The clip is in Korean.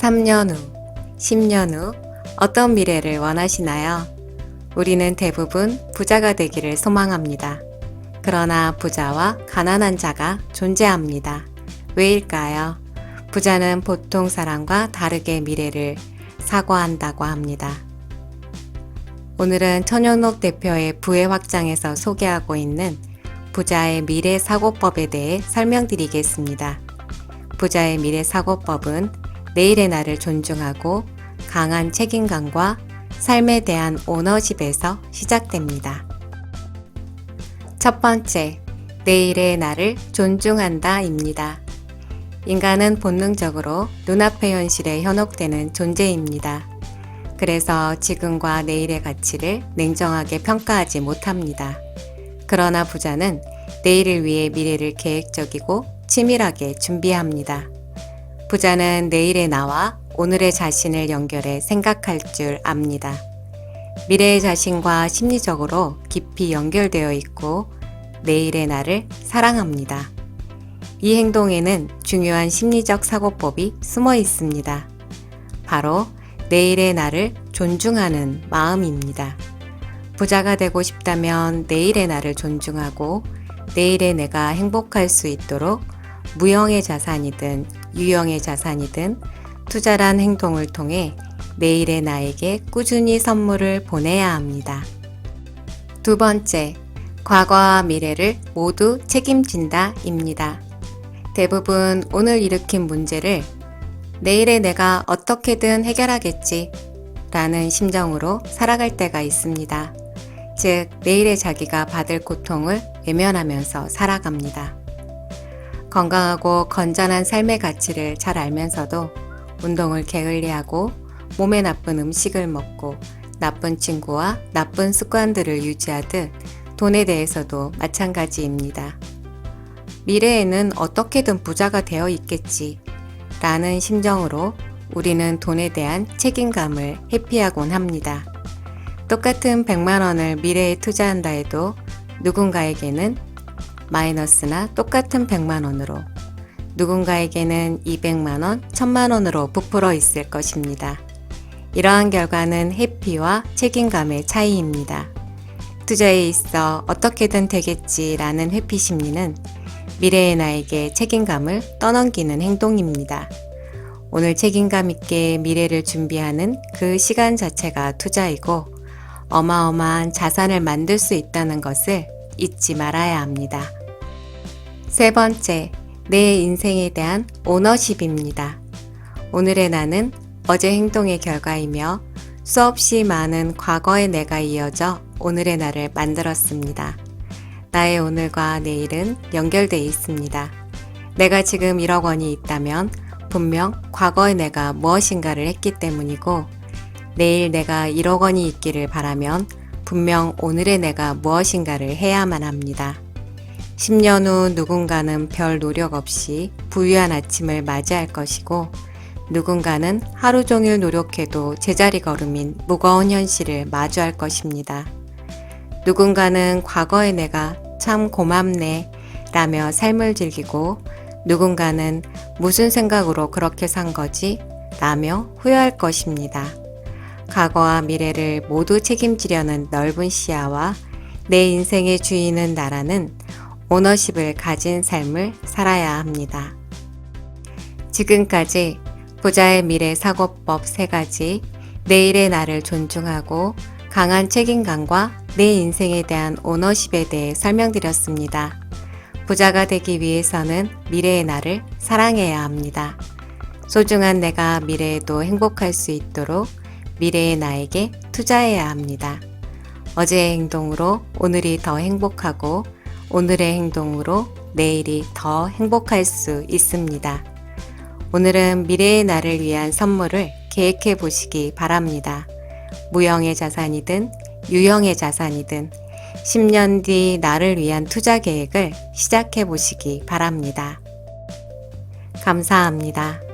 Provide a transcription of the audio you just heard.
3년 후, 10년 후 어떤 미래를 원하시나요? 우리는 대부분 부자가 되기를 소망합니다. 그러나 부자와 가난한 자가 존재합니다. 왜일까요? 부자는 보통 사람과 다르게 미래를 사고한다고 합니다. 오늘은 천연옥 대표의 부의 확장에서 소개하고 있는 부자의 미래 사고법에 대해 설명드리겠습니다. 부자의 미래 사고법은 내일의 나를 존중하고 강한 책임감과 삶에 대한 오너십에서 시작됩니다. 첫 번째, 내일의 나를 존중한다입니다. 인간은 본능적으로 눈앞의 현실에 현혹되는 존재입니다. 그래서 지금과 내일의 가치를 냉정하게 평가하지 못합니다. 그러나 부자는 내일을 위해 미래를 계획적이고 치밀하게 준비합니다. 부자는 내일의 나와 오늘의 자신을 연결해 생각할 줄 압니다. 미래의 자신과 심리적으로 깊이 연결되어 있고 내일의 나를 사랑합니다. 이 행동에는 중요한 심리적 사고법이 숨어 있습니다. 바로 내일의 나를 존중하는 마음입니다. 부자가 되고 싶다면 내일의 나를 존중하고 내일의 내가 행복할 수 있도록 무형의 자산이든 유형의 자산이든 투자란 행동을 통해 내일의 나에게 꾸준히 선물을 보내야 합니다. 두 번째, 과거와 미래를 모두 책임진다 입니다. 대부분 오늘 일으킨 문제를 내일의 내가 어떻게든 해결하겠지 라는 심정으로 살아갈 때가 있습니다. 즉, 내일의 자기가 받을 고통을 외면하면서 살아갑니다. 건강하고 건전한 삶의 가치를 잘 알면서도 운동을 게을리하고 몸에 나쁜 음식을 먹고 나쁜 친구와 나쁜 습관들을 유지하듯 돈에 대해서도 마찬가지입니다. 미래에는 어떻게든 부자가 되어 있겠지 라는 심정으로 우리는 돈에 대한 책임감을 회피하곤 합니다. 똑같은 100만 원을 미래에 투자한다 해도 누군가에게는 마이너스나 똑같은 100만 원으로 누군가에게는 200만 원, 1000만 원으로 부풀어 있을 것입니다. 이러한 결과는 해피와 책임감의 차이입니다. 투자에 있어 어떻게든 되겠지라는 회피 심리는 미래의 나에게 책임감을 떠넘기는 행동입니다. 오늘 책임감 있게 미래를 준비하는 그 시간 자체가 투자이고 어마어마한 자산을 만들 수 있다는 것을 잊지 말아야 합니다. 세 번째, 내 인생에 대한 오너십입니다. 오늘의 나는 어제 행동의 결과이며 수없이 많은 과거의 내가 이어져 오늘의 나를 만들었습니다. 나의 오늘과 내일은 연결되어 있습니다. 내가 지금 1억 원이 있다면 분명 과거의 내가 무엇인가를 했기 때문이고 내일 내가 1억 원이 있기를 바라면 분명 오늘의 내가 무엇인가를 해야만 합니다. 10년 후 누군가는 별 노력 없이 부유한 아침을 맞이할 것이고 누군가는 하루 종일 노력해도 제자리 걸음인 무거운 현실을 마주할 것입니다. 누군가는 과거의 내가 참 고맙네 라며 삶을 즐기고 누군가는 무슨 생각으로 그렇게 산 거지 라며 후회할 것입니다. 과거와 미래를 모두 책임지려는 넓은 시야와 내 인생의 주인은 나라는 오너십을 가진 삶을 살아야 합니다. 지금까지 부자의 미래 사고법 3가지, 내일의 나를 존중하고 강한 책임감과 내 인생에 대한 오너십에 대해 설명드렸습니다. 부자가 되기 위해서는 미래의 나를 사랑해야 합니다. 소중한 내가 미래에도 행복할 수 있도록 미래의 나에게 투자해야 합니다. 어제의 행동으로 오늘이 더 행복하고 오늘의 행동으로 내일이 더 행복할 수 있습니다. 오늘은 미래의 나를 위한 선물을 계획해 보시기 바랍니다. 무형의 자산이든 유형의 자산이든 10년 뒤 나를 위한 투자 계획을 시작해 보시기 바랍니다. 감사합니다.